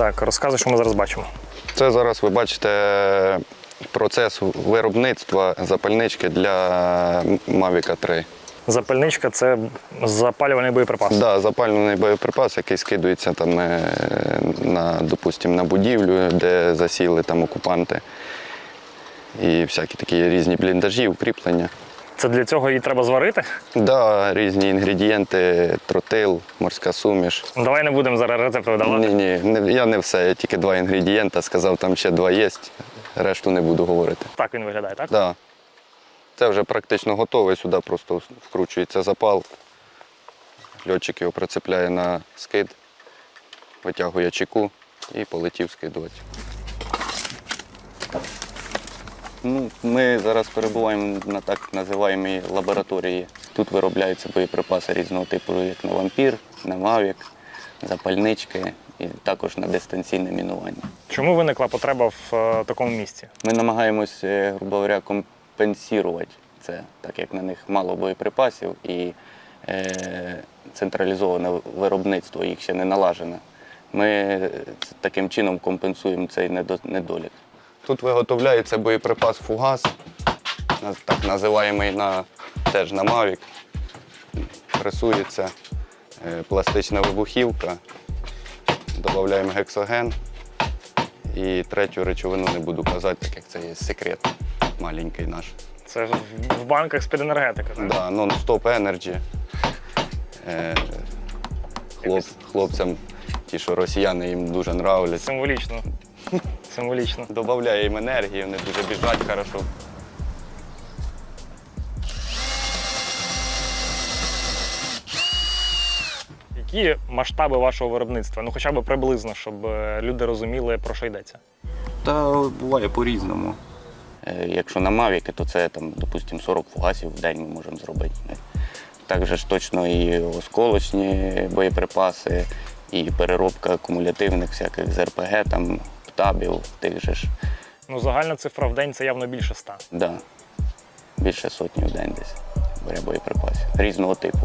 Так, розказуй, що ми зараз бачимо. Це зараз ви бачите процес виробництва запальнички для Mavic 3. Запальничка це запалювальний боєприпас. Да, запалюваний боєприпас, який скидується там е, на, допустим, на будівлю, де засіли там окупанти. І всякі такі різні бліндажі, укріплення. Це для цього її треба зварити. Да, різні інгредієнти, тротил, морська суміш. Давай не будемо зараз рецепт видавати. Ні, ні, я не все, я тільки два інгредієнта сказав, там ще два є, решту не буду говорити. Так він виглядає, так? Да. Це вже практично готовий, сюди просто вкручується запал. Льотчик його прицепляє на скид, витягує чеку і полетів скидувати. Ну, ми зараз перебуваємо на так називаємій лабораторії. Тут виробляються боєприпаси різного типу, як на вампір, на мавік, запальнички і також на дистанційне мінування. Чому виникла потреба в е, такому місці? Ми намагаємось, е, грубо говоря, компенсувати це, так як на них мало боєприпасів і е, централізоване виробництво їх ще не налажене. Ми е, таким чином компенсуємо цей недо- недолік. Тут виготовляється боєприпас фугас, так називаємо на, теж на Mavic. Пресується е, пластична вибухівка, додаємо гексоген. І третю речовину не буду казати, так як це є секрет маленький наш. Це в- в банках з-під енергетики. так? Да, non-stop energy. Е, хлоп, хлопцям, ті, що росіяни їм дуже нравляться. Символічно. Символічно. Добавляє їм енергії, вони дуже біжать хорошо. Які масштаби вашого виробництва? Ну хоча б приблизно, щоб е, люди розуміли, про що йдеться. Та буває по-різному. Е, Якщо на Мавіки, то це там, допустимо, 40 фугасів в день ми можемо зробити. Також ж точно і осколочні боєприпаси, і переробка акумулятивних всяких з РПГ, там, птабів, тих же ж. Ну, загальна цифра в день це явно більше ста. Да. Більше сотні в день десь бере боєприпасів різного типу.